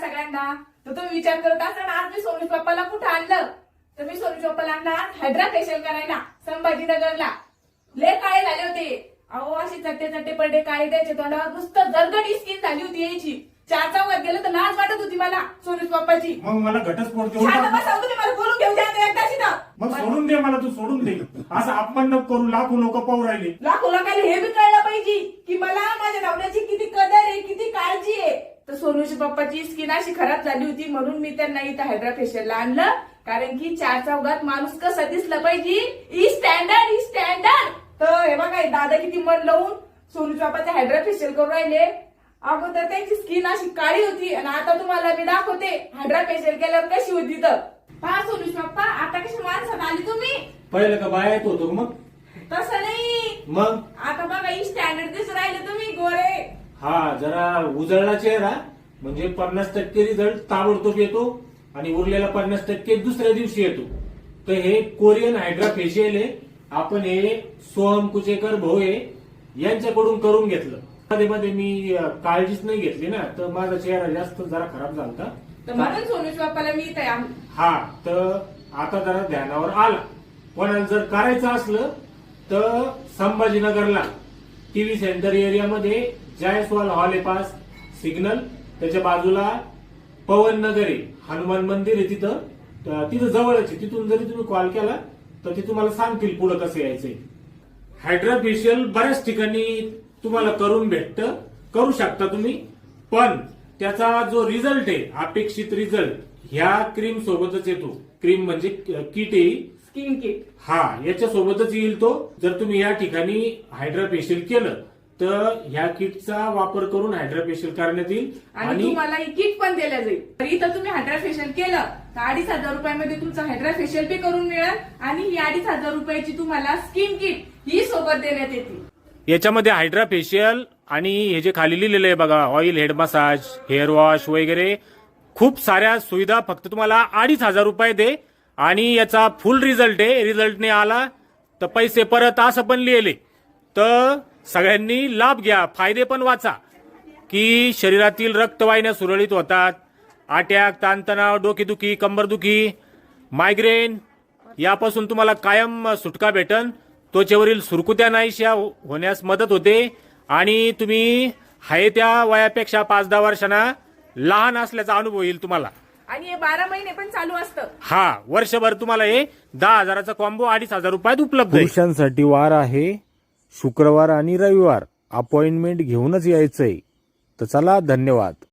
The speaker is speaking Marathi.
सगळ्यांना? तर तुम्ही विचार करत असाल आज मी सोनूज पप्पाला कुठं आणलं? तर मी सोनूज पप्पाला आणलं आज हायड्रा फेशियल करायला संभाजीनगरला. लय काळे झाले होते? अहो असे चट्टे चट्टे पडे काळे द्यायचे तोंडावर नुसतं गरगडी स्किन झाली होती यायची. चार चौकात गेलं तर लाज वाटत होती मला सोनूज पप्पाची. मग मला घटस्फोट शांत. बसा, मला बोलून घेऊ द्या आता एकदाची ना. मग सोडून दे मला तू सोडून दे. असं अपमान नको करू लाखो लोक पाहू राहिले. लाखो लोकांना हे बी कळलं पाहिजे की मला माझ्या नवऱ्याची किती कदर आहे किती काळजी आहे तर सोनूची पप्पाची स्किन अशी खराब झाली होती म्हणून मी त्यांना इथं हायड्रा फेशियलला आणलं. कारण की चार चौघात माणूस कसं दिसलं पाहिजे? ई स्टँडर्ड ई स्टँडर्ड तर हे बघा दादा किती मन लावून सोनूच्या पप्पाचे हायड्रा फेशियल करून राहिले. अगोदर त्यांची स्किन अशी काळी होती आणि आता तुम्हाला मी दाखवते हायड्रा फेशियल केल्यावर कशी होती तर. पहा सोनूच पप्पा आता कशी माणसात आली तुम्ही? पहिलं का बाया येत होतो मग? तसं नाही. मग? आता बघा ई स्टँडर्ड दिसून राहिले तुम्ही गोरे. हा जरा उजळला चेहरा. म्हणजे पन्नास टक्के रिझल्ट ताबडतोब येतो आणि उरलेला पन्नास टक्के दुसऱ्या दिवशी येतो. तर हे कोरियन हायड्रा फेशियल आहे. आपण हे सोहम कुचेकर भोये यांच्याकडून करून घेतलं. मध्ये मध्ये मी काळजीच नाही घेतली ना तर माझा चेहरा जास्त जरा खराब झाला तर म्हणून सोनूच बाप्पाला मी आम- हा तर आता जरा ध्यानावर आला. पण जर करायचं असलं तर संभाजीनगरला टीव्ही सेंटर एरियामध्ये जायस्वाल हॉल पास सिग्नल. त्याच्या बाजूला पवन नगर आहे हनुमान मंदिर आहे तिथं. तिथं जवळच आहे. तिथून जरी तुम्ही कॉल केला तर ते तुम्हाला सांगतील पुढं कसं यायचंय. हायड्रा फेशियल बऱ्याच ठिकाणी तुम्हाला करून भेटतं. करू शकता तुम्ही. पण त्याचा जो रिझल्ट आहे अपेक्षित रिझल्ट ह्या क्रीम सोबतच येतो. क्रीम म्हणजे किट आहे. स्किन किट हा याच्या सोबतच येईल तो. जर तुम्ही या ठिकाणी हायड्रा फेशियल केलं तर ह्या किटचा वापर करून हायड्रा फेशियल करण्यात येईल आणि तुम्हाला ही किट पण दिल्या जाईल. तर इथं तुम्ही हायड्रा फेशियल केलं तर अडीच हजार रुपयामध्ये तुमचं हायड्रा फेशियल पे करून मिळेल आणि ही अडीच हजार रुपयाची तुम्हाला स्किन किट ही सोबत देण्यात येते याच्यामध्ये हायड्रा फेशियल आणि हे जे खाली लिहिलेलं आहे बघा oil head massage hair wash वगैरे खूप साऱ्या सुविधा फक्त तुम्हाला अडीच हजार रुपये दे आणि याचा फुल रिझल्ट आहे. रिझल्टने आला तर पैसे परत असं पण लिहिले. तर सगळ्यांनी लाभ घ्या फायदे पण वाचा. की शरीरातील रक्तवाहिन्या सुरळीत होतात अटॅक ताणतणाव डोकेदुखी कंबरदुखी मायग्रेन यापासून तुम्हाला कायम सुटका भेटन. त्वचेवरील सुरकुत्या नाहीशा होण्यास मदत होते. आणि तुम्ही आहे त्या वयापेक्षा पाच दहा वर्षांना लहान असल्याचा अनुभव येईल तुम्हाला. आणि हे बारा महिने पण चालू असतं. हा वर्षभर तुम्हाला हे दहा हजाराचा कॉम्बो अडीच हजार रुपयात उपलब्ध आहे. पुरुषांसाठी वार आहे. शुक्रवार आणि रविवार अपॉइंटमेंट घेऊनच यायचंय. तर चला धन्यवाद.